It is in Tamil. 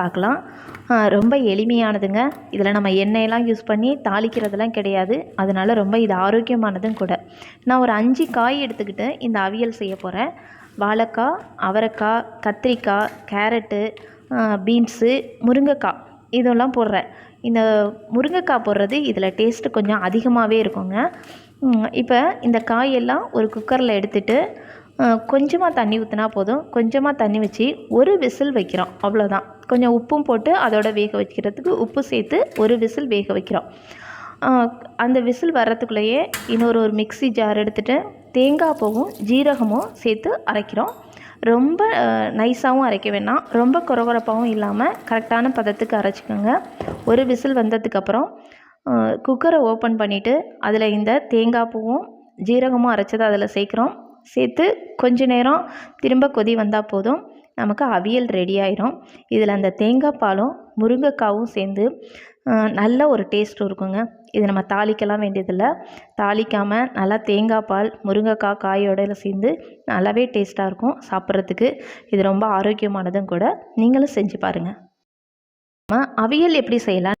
பார்க்கலாம். ரொம்ப எளிமையானதுங்க. இதில் நம்ம எண்ணெயெல்லாம் யூஸ் பண்ணி தாளிக்கிறதெல்லாம் கிடையாது. அதனால் ரொம்ப இது ஆரோக்கியமானதும் கூட. நான் ஒரு அஞ்சு காய் எடுத்துக்கிட்டு இந்த அவியல் செய்ய போகிறேன் வாழைக்காய் அவரைக்காய் கத்திரிக்காய் கேரட்டு பீன்ஸு முருங்கைக்காய் இதெல்லாம் போடுறேன். இந்த முருங்கைக்காய் போடுறது இதில் டேஸ்ட்டு கொஞ்சம் அதிகமாகவே இருக்குங்க. இப்போ இந்த காயெல்லாம் ஒரு குக்கரில் எடுத்துகிட்டு கொஞ்சமாக தண்ணி ஊற்றினா போதும். கொஞ்சமாக தண்ணி வச்சு ஒரு விசில் வைக்கிறோம். அவ்வளோதான் கொஞ்சம் உப்பும் போட்டு அதோட வேக வைக்கிறதுக்கு உப்பு சேர்த்து ஒரு விசில் வேக வைக்கிறோம். அந்த விசில் வர்றதுக்குள்ளேயே இன்னொரு ஒரு மிக்ஸி ஜார் எடுத்துகிட்டு தேங்காய் பூவும் ஜீரகமும் சேர்த்து அரைக்கிறோம். ரொம்ப நைஸாகவும் அரைக்க வேணாம். ரொம்ப குறகுறப்பாகவும் இல்லாமல் கரெக்டான பதத்துக்கு அரைச்சிக்கோங்க. ஒரு விசில் வந்ததுக்கப்புறம் குக்கரை ஓப்பன் பண்ணிவிட்டு அதில் இந்த தேங்காய் பூவும் ஜீரகமும் அரைச்சதை அதில் சேர்க்குறோம். சேர்த்து கொஞ்ச நேரம் திரும்ப கொதி வந்தால் போதும். நமக்கு அவியல் ரெடி ஆயிரும். இதில் அந்த தேங்காய் பாலும் முருங்கைக்காவும் சேர்ந்து நல்ல ஒரு டேஸ்ட் இருக்குங்க. இது நம்ம தாளிக்கலாம் வேண்டியதில்லை. தாளிக்காமல் நல்லா தேங்காய் பால் முருங்கைக்காய் காயோடையில் சேர்ந்து நல்லாவே டேஸ்ட்டாக இருக்கும் சாப்பிட்றதுக்கு. இது ரொம்ப ஆரோக்கியமானதும் கூட. நீங்களும் செஞ்சு பாருங்கள் அவியல் எப்படி செய்யலாம்?